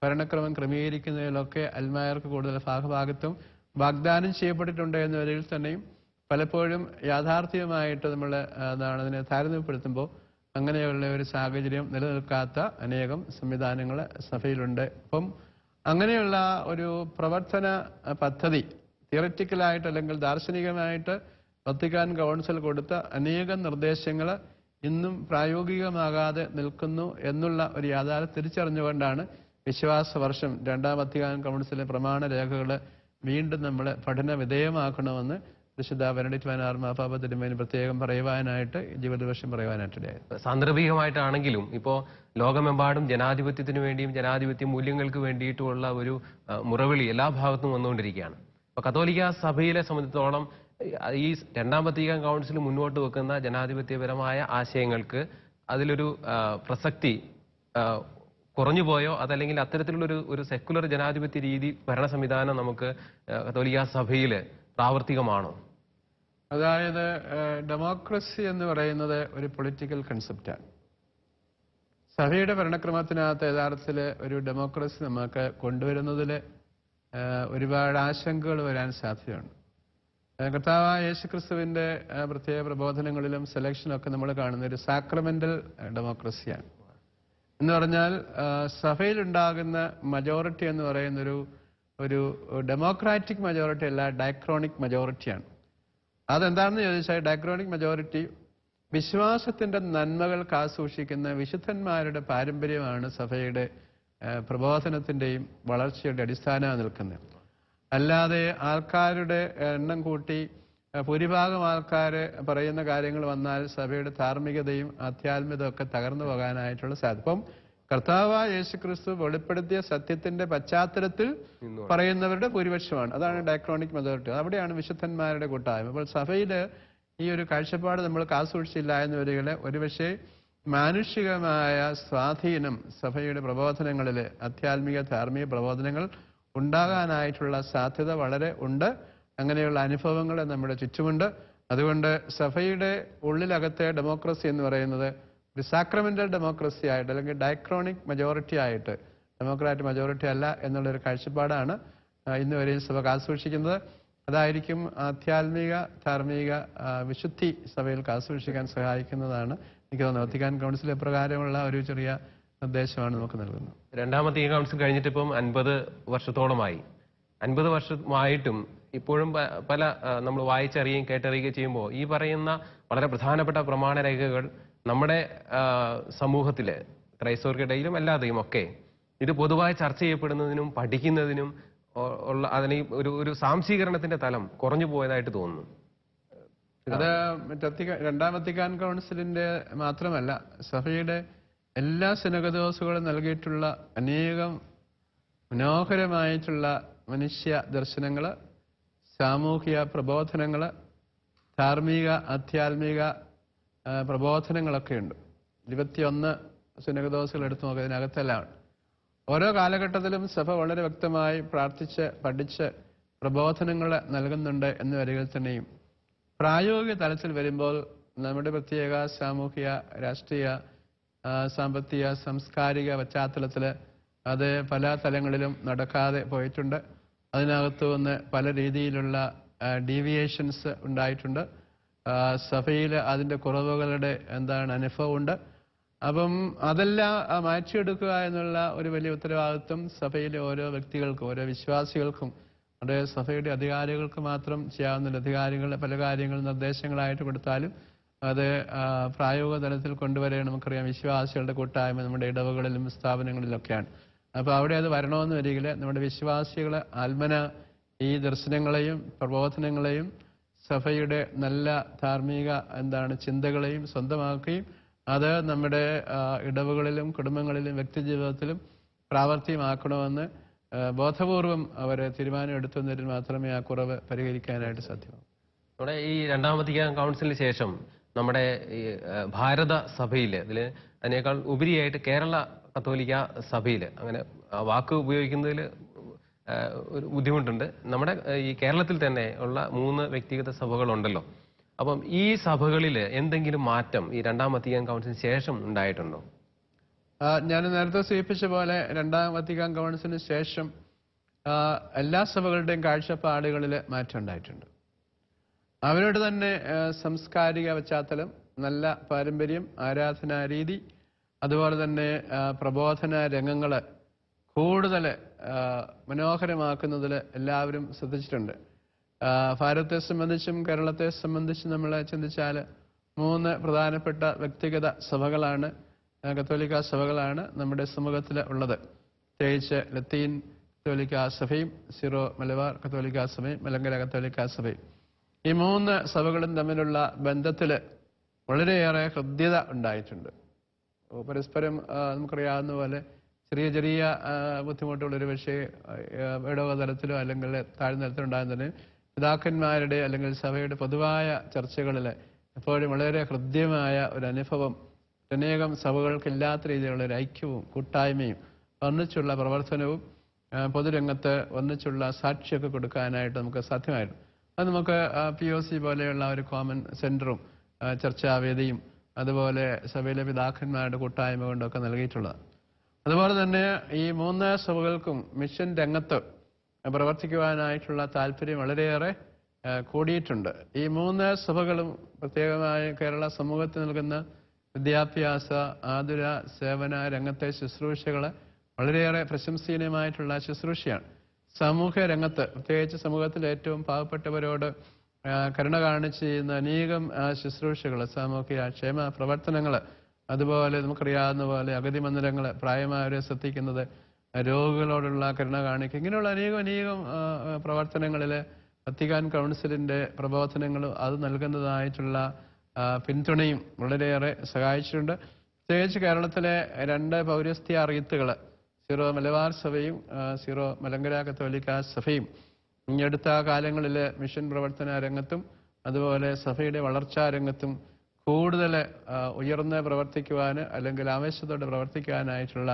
ഭരണക്രമം ക്രമീകരിക്കുന്നതിലൊക്കെ അൽമായർക്ക് കൂടുതൽ ഭാഗഭാഗത്വം വാഗ്ദാനം ചെയ്യപ്പെട്ടിട്ടുണ്ട് എന്ന വരിയിൽ തന്നെയും പലപ്പോഴും യാഥാർത്ഥ്യമായിട്ട് നമ്മൾ അതാണ് അതിനെ താരതമ്യപ്പെടുത്തുമ്പോൾ അങ്ങനെയുള്ള ഒരു സാഹചര്യം നിലനിൽക്കാത്ത അനേകം സംവിധാനങ്ങൾ സഭയിലുണ്ട്. അപ്പം അങ്ങനെയുള്ള ഒരു പ്രവർത്തന പദ്ധതി തിയററ്റിക്കലായിട്ട് അല്ലെങ്കിൽ ദാർശനികമായിട്ട് വത്തിക്കാൻ കൗൺസിൽ കൊടുത്ത അനേകം നിർദ്ദേശങ്ങൾ ഇന്നും പ്രായോഗികമാകാതെ നിൽക്കുന്നു എന്നുള്ള ഒരു യാഥാർത്ഥ്യം തിരിച്ചറിഞ്ഞുകൊണ്ടാണ് വിശ്വാസ വർഷം രണ്ടാം വത്തിക്കാൻ കൗൺസിലെ പ്രമാണ രേഖകൾ വീണ്ടും നമ്മൾ പഠന വിധേയമാക്കണമെന്ന് വിശുദ്ധ വെനഡിറ്റ് വനാർ മാപ്പാപ്പ തിരുമേനി പ്രത്യേകം പറയുവാനായിട്ട് ജീവിതവർഷം പറയുവാനായിട്ടിടയായത് സാന്ദർഭികമായിട്ടാണെങ്കിലും ഇപ്പോൾ ലോകമെമ്പാടും ജനാധിപത്യത്തിന് വേണ്ടിയും ജനാധിപത്യ മൂല്യങ്ങൾക്ക് വേണ്ടിയിട്ടുമുള്ള ഒരു മുറവിളി എല്ലാ ഭാഗത്തും വന്നുകൊണ്ടിരിക്കുകയാണ്. അപ്പൊ കത്തോലിക്ക സഭയിലെ സംബന്ധിച്ചിടത്തോളം ഈ രണ്ടാം വത്തിക്കാൻ കൗൺസിൽ മുന്നോട്ട് വെക്കുന്ന ജനാധിപത്യപരമായ ആശയങ്ങൾക്ക് അതിലൊരു പ്രസക്തി കുറഞ്ഞു പോയോ? അതല്ലെങ്കിൽ അത്തരത്തിലുള്ള ഒരു ഒരു സെക്കുലർ ജനാധിപത്യ രീതി ഭരണ സംവിധാനം നമുക്ക് കത്തോലിക്ക സഭയിൽ പ്രാവർത്തികമാണോ? അതായത് ഡെമോക്രസി എന്ന് പറയുന്നത് ഒരു പൊളിറ്റിക്കൽ കൺസെപ്റ്റാണ് സഭയുടെ ഭരണക്രമത്തിനകത്ത് യഥാർത്ഥത്തിൽ ഒരു ഡെമോക്രസി നമുക്ക് കൊണ്ടുവരുന്നതിൽ ഒരുപാട് ആശങ്കകൾ വരാൻ സാധ്യതയുണ്ട്. ഏഹ് കർത്താവായ യേശുക്രിസ്തുവിന്റെ പ്രത്യേക പ്രബോധനങ്ങളിലും സെലക്ഷനൊക്കെ നമ്മൾ കാണുന്ന ഒരു സാക്രമെന്റൽ ഡെമോക്രസിയാണ്. എന്ന് പറഞ്ഞാൽ സഭയിലുണ്ടാകുന്ന മജോറിറ്റി എന്ന് പറയുന്നൊരു ഒരു ഡെമോക്രാറ്റിക് മജോറിറ്റി അല്ല ഡയക്രോണിക് മജോറിറ്റിയാണ് അതെന്താണെന്ന് ചോദിച്ചാൽ ഡയക്രോണിക് മജോറിറ്റി വിശ്വാസത്തിന്റെ നന്മകൾ കാസൂക്ഷിക്കുന്ന വിശുദ്ധന്മാരുടെ പാരമ്പര്യമാണ് സഭയുടെ പ്രബോധനത്തിന്റെയും വളർച്ചയുടെ അടിസ്ഥാനമായി നിൽക്കുന്നത്. അല്ലാതെ ആൾക്കാരുടെ എണ്ണം കൂട്ടി ഭൂരിഭാഗം ആൾക്കാർ പറയുന്ന കാര്യങ്ങൾ വന്നാൽ സഭയുടെ ധാർമ്മികതയും ആധ്യാത്മികതയും ഒക്കെ തകർന്നു പോകാനായിട്ടുള്ള സാധ്യത. ഇപ്പം കർത്താവായ യേശുക്രിസ്തു വെളിപ്പെടുത്തിയ സത്യത്തിന്റെ പശ്ചാത്തലത്തിൽ പറയുന്നവരുടെ ഭൂരിപക്ഷമാണ്. അതാണ് ഡയക്രോണിക് മെജോറിറ്റി അവിടെയാണ് വിശുദ്ധന്മാരുടെ കൂട്ടായ്മ. അപ്പോൾ സഭയിൽ ഈ ഒരു കാഴ്ചപ്പാട് നമ്മൾ കാസൂക്ഷിച്ചില്ല എന്ന് വരികളെ ഒരുപക്ഷെ മാനുഷികമായ സ്വാധീനം സഭയുടെ പ്രബോധനങ്ങളിൽ ആധ്യാത്മിക ധാർമ്മിക പ്രബോധനങ്ങൾ ഉണ്ടാകാനായിട്ടുള്ള സാധ്യത വളരെ ഉണ്ട്. അങ്ങനെയുള്ള അനുഭവങ്ങൾ നമ്മുടെ ചുറ്റുമുണ്ട്. അതുകൊണ്ട് സഭയുടെ ഉള്ളിലകത്തെ ഡെമോക്രസി എന്ന് പറയുന്നത് ഒരു സാക്രമെന്റൽ ഡെമോക്രസി ആയിട്ട് അല്ലെങ്കിൽ ഡയക്രോണിക് മെജോറിറ്റി ആയിട്ട് ഡെമോക്രാറ്റ് മെജോറിറ്റി അല്ല എന്നുള്ളൊരു കാഴ്ചപ്പാടാണ് ഇന്ന് വരെയും സഭ കാസൂക്ഷിക്കുന്നത് അതായിരിക്കും ആധ്യാത്മിക ധാർമ്മിക വിശുദ്ധി സഭയിൽ കാസൂക്ഷിക്കാൻ സഹായിക്കുന്നതാണ്. എനിക്ക് തോന്നുന്നത് വത്തിക്കാൻ കൗൺസിൽ പ്രകാരമുള്ള ഒരു ചെറിയ നിർദ്ദേശമാണ് നമുക്ക് നൽകുന്നത്. രണ്ടാമത്തെ ഈ കൗൺസിൽ കഴിഞ്ഞിട്ട് ഇപ്പം അൻപത് വർഷത്തോളമായി. അൻപത് വർഷമായിട്ടും ഇപ്പോഴും പല നമ്മൾ വായിച്ചറിയുകയും കേട്ടറിയുകയും ചെയ്യുമ്പോൾ ഈ പറയുന്ന വളരെ പ്രധാനപ്പെട്ട പ്രമാണരേഖകൾ നമ്മുടെ സമൂഹത്തിൽ സമൂഹത്തിൽ ക്രൈസ്തവർക്കിടയിലും അല്ലാതെയും ഒക്കെ ഇത് പൊതുവായി ചർച്ച ചെയ്യപ്പെടുന്നതിനും പഠിക്കുന്നതിനും ഉള്ള അതിന് ഒരു ഒരു സാംശീകരണത്തിന്റെ തലം കുറഞ്ഞു പോയതായിട്ട് തോന്നുന്നു. അത് രണ്ടാമത്തെ രണ്ടാം വത്തിക്കാൻ കൗൺസിലിന്റെ മാത്രമല്ല സഭയുടെ എല്ലാ സിനഗദോസുകളും നൽകിയിട്ടുള്ള അനേകം മനോഹരമായിട്ടുള്ള മനുഷ്യ ദർശനങ്ങൾ സാമൂഹിക പ്രബോധനങ്ങൾ ധാർമ്മിക ആധ്യാത്മിക പ്രബോധനങ്ങളൊക്കെ ഉണ്ട്. ഇരുപത്തിയൊന്ന് സുനകദോസുകൾ എടുത്തു നോക്കുക ഇതിനകത്തെല്ലാം. ഓരോ കാലഘട്ടത്തിലും സഭ വളരെ വ്യക്തമായി പ്രാർത്ഥിച്ച് പഠിച്ച് പ്രബോധനങ്ങൾ നൽകുന്നുണ്ട് എന്ന് വരികിൽ തന്നെയും. പ്രായോഗിക തലത്തിൽ വരുമ്പോൾ നമ്മുടെ പ്രത്യേക സാമൂഹിക രാഷ്ട്രീയ സാമ്പത്തിക സാംസ്കാരിക പശ്ചാത്തലത്തിൽ അത് പല തലങ്ങളിലും നടക്കാതെ പോയിട്ടുണ്ട്. അതിനകത്തു നിന്ന് പല രീതിയിലുള്ള ഡീവിയേഷൻസ് ഉണ്ടായിട്ടുണ്ട്. സഭയിൽ അതിന്റെ കുറവുകളുടെ എന്താണ് അനുഭവമുണ്ട്. അപ്പം അതെല്ലാം മാറ്റിയെടുക്കുക എന്നുള്ള ഒരു വലിയ ഉത്തരവാദിത്വം സഭയിലെ ഓരോ വ്യക്തികൾക്കും ഓരോ വിശ്വാസികൾക്കും അത് സഭയുടെ അധികാരികൾക്ക് മാത്രം ചെയ്യാവുന്ന അധികാരികൾ പല കാര്യങ്ങൾ നിർദ്ദേശങ്ങളായിട്ട് കൊടുത്താലും അത് പ്രായോഗിക തലത്തിൽ കൊണ്ടുവരാൻ നമുക്കറിയാം. വിശ്വാസികളുടെ കൂട്ടായ്മ നമ്മുടെ ഇടവകളിലും സ്ഥാപനങ്ങളിലൊക്കെയാണ്. അപ്പോൾ അവിടെ അത് വരണമെന്ന് വരികിൽ നമ്മുടെ വിശ്വാസികളെ ആത്മന ഈ ദർശനങ്ങളെയും പ്രബോധനങ്ങളെയും സഭയുടെ നല്ല ധാർമ്മിക എന്താണ് ചിന്തകളെയും സ്വന്തമാക്കുകയും അത് നമ്മുടെ ഇടവുകളിലും കുടുംബങ്ങളിലും വ്യക്തിജീവിതത്തിലും പ്രാവർത്തികമാക്കണമെന്ന് ബോധപൂർവം അവർ തീരുമാനം എടുത്തുന്നതിൽ മാത്രമേ ആ കുറവ് പരിഹരിക്കാനായിട്ട് സാധ്യമാകൂ. ഇവിടെ ഈ രണ്ടാമത്തെ കൗൺസിലിന് ശേഷം നമ്മുടെ ഈ ഭാരത സഭയിൽ ഇതിൽ അതിനേക്കാൾ ഉപരിയായിട്ട് കേരള കത്തോലിക്ക സഭയിൽ അങ്ങനെ വാക്ക് ഉപയോഗിക്കുന്നതിൽ ഒരു ബുദ്ധിമുട്ടുണ്ട്. നമ്മുടെ ഈ കേരളത്തിൽ തന്നെ ഉള്ള മൂന്ന് വ്യക്തിഗത സഭകളുണ്ടല്ലോ. അപ്പം ഈ സഭകളിൽ എന്തെങ്കിലും മാറ്റം ഈ രണ്ടാം വത്തിക്കാൻ കൗൺസിലിന് ശേഷം ഉണ്ടായിട്ടുണ്ടോ? ഞാൻ നേരത്തെ സൂചിപ്പിച്ച പോലെ രണ്ടാം വത്തിക്കാൻ കൗൺസിലിന് ശേഷം എല്ലാ സഭകളുടെയും കാഴ്ചപ്പാടുകളിൽ മാറ്റം ഉണ്ടായിട്ടുണ്ട്. അവരുടെ തന്നെ സംസ്കാരിക പശ്ചാത്തലം നല്ല പാരമ്പര്യം ആരാധനാ രീതി അതുപോലെ തന്നെ പ്രബോധന രംഗങ്ങൾ കൂടുതൽ മനോഹരമാക്കുന്നതിൽ എല്ലാവരും ശ്രദ്ധിച്ചിട്ടുണ്ട്. ഭാരതത്തെ സംബന്ധിച്ചും കേരളത്തെ സംബന്ധിച്ചും നമ്മൾ ചിന്തിച്ചാൽ മൂന്ന് പ്രധാനപ്പെട്ട വ്യക്തിഗത സഭകളാണ് കത്തോലിക്ക സഭകളാണ് നമ്മുടെ സമൂഹത്തിൽ ഉള്ളത്. പ്രത്യേകിച്ച് ലത്തീൻ കത്തോലിക്ക സഭയും സിറോ മലബാർ കത്തോലിക്ക സഭയും മലങ്കര കത്തോലിക്ക സഭയും. ഈ മൂന്ന് സഭകളും തമ്മിലുള്ള ബന്ധത്തിൽ വളരെയേറെ ഹൃദ്യത ഉണ്ടായിട്ടുണ്ട്. പരസ്പരം നമുക്കറിയാവുന്ന പോലെ ചെറിയ ചെറിയ ബുദ്ധിമുട്ടുകൾ ഒരു പക്ഷേ ഇടവ തലത്തിലോ അല്ലെങ്കിൽ താഴ്ന്ന തലത്തിലോ ഉണ്ടാകുന്നതിന് പിതാക്കന്മാരുടെ അല്ലെങ്കിൽ സഭയുടെ പൊതുവായ ചർച്ചകളിൽ എപ്പോഴും വളരെ ഹൃദ്യമായ ഒരു അനുഭവം അനേകം സഭകൾക്കില്ലാത്ത രീതിയിലുള്ള ഒരു ഐക്യവും കൂട്ടായ്മയും ഒന്നിച്ചുള്ള പ്രവർത്തനവും പൊതുരംഗത്ത് ഒന്നിച്ചുള്ള സാക്ഷിയൊക്കെ കൊടുക്കാനായിട്ട് നമുക്ക് സാധ്യമായിരുന്നു. അത് നമുക്ക് പി ഒ സി പോലെയുള്ള ഒരു കോമൺ സെന്ററും ചർച്ചാവേദിയും അതുപോലെ സഭയിലെ പിതാക്കന്മാരുടെ കൂട്ടായ്മ കൊണ്ടൊക്കെ നൽകിയിട്ടുള്ളത് അതുപോലെ തന്നെ ഈ മൂന്ന് സഭകൾക്കും മിഷൻ രംഗത്ത് പ്രവർത്തിക്കുവാനായിട്ടുള്ള താല്പര്യം വളരെയേറെ കൂടിയിട്ടുണ്ട്. ഈ മൂന്ന് സഭകളും പ്രത്യേകമായി കേരള സമൂഹത്തിന് നൽകുന്ന വിദ്യാഭ്യാസ ആതുര സേവന രംഗത്തെ ശുശ്രൂഷകൾ വളരെയേറെ പ്രശംസനീയമായിട്ടുള്ള ശുശ്രൂഷയാണ്. സാമൂഹ്യ രംഗത്ത് പ്രത്യേകിച്ച് സമൂഹത്തിൽ ഏറ്റവും പാവപ്പെട്ടവരോട് കരുണ കാണിച്ച് ചെയ്യുന്ന അനേകം ശുശ്രൂഷകൾ സാമൂഹിക ക്ഷേമ പ്രവർത്തനങ്ങൾ അതുപോലെ നമുക്കറിയാവുന്ന പോലെ അഗതി മന്ദിരങ്ങൾ പ്രായമായവരെ ശ്രദ്ധിക്കുന്നത് രോഗികളോടുള്ള കരുണ കാണിക്കുക ഇങ്ങനെയുള്ള അനേകം അനേകം പ്രവർത്തനങ്ങളിൽ വത്തിക്കാൻ കൗൺസിലിന്റെ പ്രബോധനങ്ങളും അത് നൽകുന്നതായിട്ടുള്ള പിന്തുണയും വളരെയേറെ സഹായിച്ചിട്ടുണ്ട്. പ്രത്യേകിച്ച് കേരളത്തിലെ രണ്ട് പൗരസ്ത്യ അറിയത്തുകൾ സീറോ മലബാർ സഭയും സീറോ മലങ്കര കത്തോലിക്ക സഭയും. ഈ അടുത്ത കാലങ്ങളിൽ മിഷൻ പ്രവർത്തന രംഗത്തും അതുപോലെ സഭയുടെ വളർച്ചാ രംഗത്തും കൂടുതൽ ഉയർന്ന് പ്രവർത്തിക്കുവാൻ അല്ലെങ്കിൽ ആവേശത്തോടെ പ്രവർത്തിക്കാനായിട്ടുള്ള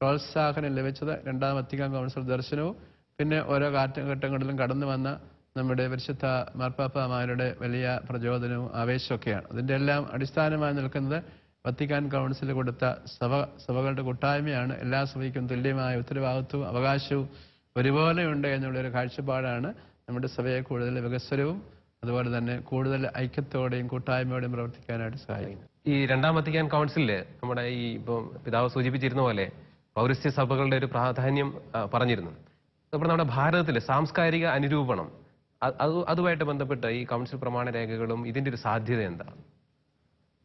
പ്രോത്സാഹനം ലഭിച്ചത് രണ്ടാം വത്തിക്കാൻ കൗൺസിൽ ദർശനവും പിന്നെ ഓരോ കാലഘട്ടങ്ങളിലും കടന്നു വന്ന നമ്മുടെ പരിശുദ്ധ മാർപ്പാപ്പമാരുടെ വലിയ പ്രചോദനവും ആവേശമൊക്കെയാണ് അതിന്റെ എല്ലാം അടിസ്ഥാനമായി നിൽക്കുന്നത് വത്തിക്കാൻ കൗൺസിൽ കൊടുത്ത സഭ സഭകളുടെ കൂട്ടായ്മയാണ് എല്ലാ സഭയ്ക്കും തുല്യമായ ഉത്തരവാദിത്വവും അവകാശവും ഒരുപോലെ ഉണ്ട് എന്നുള്ളൊരു കാഴ്ചപ്പാടാണ് നമ്മുടെ സഭയെ കൂടുതൽ വികസനവും അതുപോലെ തന്നെ കൂടുതൽ ഐക്യത്തോടെയും കൂട്ടായ്മയോടെയും പ്രവർത്തിക്കാനായിട്ട് സഹായിക്കും ഈ രണ്ടാം വത്തിക്കാൻ കൗൺസിലിൽ നമ്മുടെ ഈ ഇപ്പം പിതാവ് സൂചിപ്പിച്ചിരുന്ന പോലെ പൗരസ്ത്യ സഭകളുടെ ഒരു പ്രാധാന്യം പറഞ്ഞിരുന്നു. അപ്പോൾ നമ്മുടെ ഭാരതത്തിലെ സാംസ്കാരിക അനുരൂപണം അതുമായിട്ട് ബന്ധപ്പെട്ട ഈ കൗൺസിൽ പ്രമാണ രേഖകളും ഇതിന്റെ ഒരു സാധ്യത എന്താ? ആ,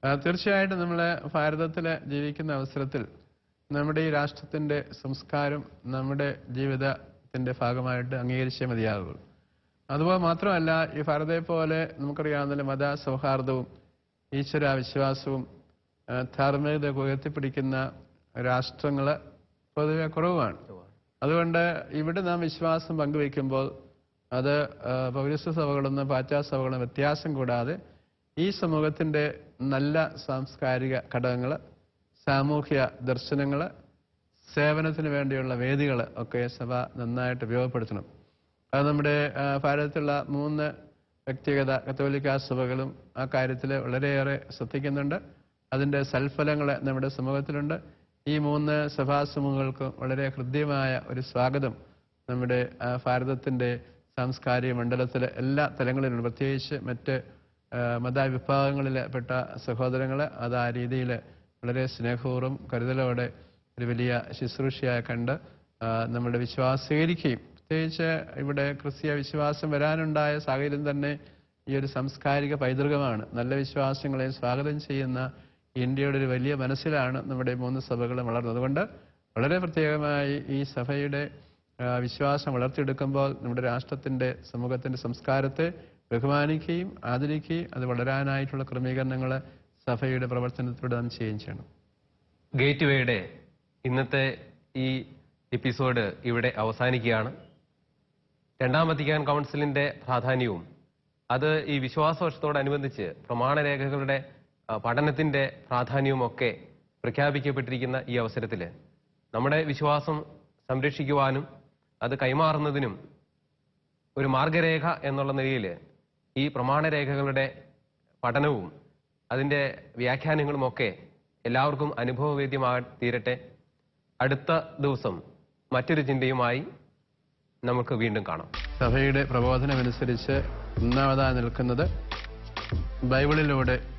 തീർച്ചയായിട്ടും നമ്മൾ ഭാരതത്തിൽ ജീവിക്കുന്ന അവസരത്തിൽ നമ്മുടെ ഈ രാഷ്ട്രത്തിന്റെ സംസ്കാരം നമ്മുടെ ജീവിതത്തിന്റെ ഭാഗമായിട്ട് അംഗീകരിച്ചേ മതിയാകുള്ളൂ അതുപോലെ മാത്രമല്ല ഈ ഭാരതയെ പോലെ നമുക്കറിയാവുന്ന മത സൗഹാർദ്ദവും ഈശ്വര വിശ്വാസവും ആ, ധാർമ്മികത ഉയർത്തിപ്പിടിക്കുന്ന രാഷ്ട്രങ്ങൾ പൊതുവെ കുറവാണ്. അതുകൊണ്ട് ഇവിടെ നാം വിശ്വാസം പങ്കുവയ്ക്കുമ്പോൾ അത് പൗരസ്വ സഭകളൊന്നും പാശ്ചാത്യ സഭകളും വ്യത്യാസം കൂടാതെ ഈ സമൂഹത്തിന്റെ നല്ല സാംസ്കാരിക ഘടകങ്ങൾ സാമൂഹ്യ ദർശനങ്ങൾ സേവനത്തിന് വേണ്ടിയുള്ള വേദികൾ ഒക്കെ സഭ നന്നായിട്ട് ഉപയോഗപ്പെടുത്തണം. അത് നമ്മുടെ ഭാരതത്തിലുള്ള മൂന്ന് വ്യക്തിഗത കത്തോലിക്ക സഭകളും ആ കാര്യത്തിൽ വളരെയേറെ ശ്രദ്ധിക്കുന്നുണ്ട്. അതിന്റെ സൽഫലങ്ങൾ നമ്മുടെ സമൂഹത്തിലുണ്ട്. ഈ മൂന്ന് സഭാ സമൂഹങ്ങൾക്കും വളരെ ഹൃദ്യമായ ഒരു സ്വാഗതം നമ്മുടെ ഭാരതത്തിന്റെ സാംസ്കാരിക മണ്ഡലത്തിലെ എല്ലാ തലങ്ങളിലും പ്രത്യേകിച്ച് മറ്റ് ആ, മതവിഭാഗങ്ങളിലെ പെട്ട സഹോദരങ്ങൾ അത് ആ രീതിയിൽ വളരെ സ്നേഹപൂർവം കരുതലോടെ ഒരു വലിയ ശുശ്രൂഷയായി കണ്ട് നമ്മുടെ വിശ്വാസം സ്വീകരിക്കുകയും പ്രത്യേകിച്ച് ഇവിടെ ക്രിസ്തീയ വിശ്വാസം വരാനുണ്ടായ സാഹചര്യം തന്നെ ഈ ഒരു സാംസ്കാരിക പൈതൃകമാണ്. നല്ല വിശ്വാസങ്ങളെ സ്വാഗതം ചെയ്യുന്ന ഇന്ത്യയുടെ ഒരു വലിയ മനസ്സിലാണ് നമ്മുടെ മൂന്ന് സഭകളും വളർന്നത്. അതുകൊണ്ട് വളരെ പ്രത്യേകമായി ഈ സഭയുടെ വിശ്വാസം വളർത്തിയെടുക്കുമ്പോൾ നമ്മുടെ രാഷ്ട്രത്തിന്റെ സമൂഹത്തിന്റെ സംസ്കാരത്തെ ബഹുമാനിക്കുകയും ആദരിക്കുകയും അത് വളരാനായിട്ടുള്ള ക്രമീകരണങ്ങൾ സഭയുടെ പ്രവർത്തനത്തിലൂടെ നാം ചെയ്യുകയും ചെയ്യണം. ഗേറ്റ് വേയുടെ ഇന്നത്തെ ഈ എപ്പിസോഡ് ഇവിടെ അവസാനിക്കുകയാണ്. രണ്ടാം വത്തിക്കാൻ കൗൺസിലിന്റെ പ്രാധാന്യവും അത് ഈ വിശ്വാസ വർഷത്തോടനുബന്ധിച്ച് പ്രമാണരേഖകളുടെ പഠനത്തിന്റെ പ്രാധാന്യവും ഒക്കെ പ്രഖ്യാപിക്കപ്പെട്ടിരിക്കുന്ന ഈ അവസരത്തിൽ നമ്മുടെ വിശ്വാസം സംരക്ഷിക്കുവാനും അത് കൈമാറുന്നതിനും ഒരു മാർഗരേഖ എന്നുള്ള നിലയിൽ ഈ പ്രമാണരേഖകളുടെ പഠനവും അതിന്റെ വ്യാഖ്യാനങ്ങളുമൊക്കെ എല്ലാവർക്കും അനുഭവവേദ്യമാ തീരട്ടെ. അടുത്ത ദിവസം മറ്റൊരു ചിന്തയുമായി നമുക്ക് വീണ്ടും കാണാം. സഭയുടെ പ്രബോധനമനുസരിച്ച് ഒന്നാമതായി നിൽക്കുന്നത് ബൈബിളിലൂടെ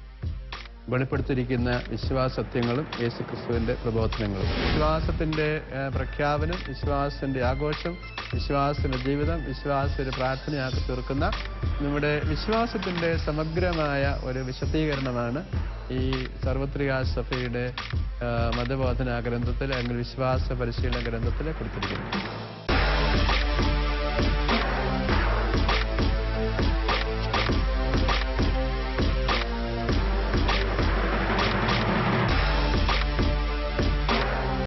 വെളിപ്പെടുത്തിയിരിക്കുന്ന വിശ്വാസത്യങ്ങളും യേശുക്രിസ്തുവിന്റെ പ്രബോധനങ്ങളും. വിശ്വാസത്തിന്റെ പ്രഖ്യാപനം വിശ്വാസത്തിന്റെ ആഘോഷം വിശ്വാസത്തിന്റെ ജീവിതം വിശ്വാസത്തിന്റെ പ്രാർത്ഥനയാക്കി തീർക്കുന്ന നമ്മുടെ വിശ്വാസത്തിന്റെ സമഗ്രമായ ഒരു വിശദീകരണമാണ് ഈ സർവത്രിക സഭയുടെ മതബോധന ഗ്രന്ഥത്തിൽ അല്ലെങ്കിൽ വിശ്വാസ പരിശീലന ഗ്രന്ഥത്തിൽ കൊടുത്തിരിക്കുന്നത്.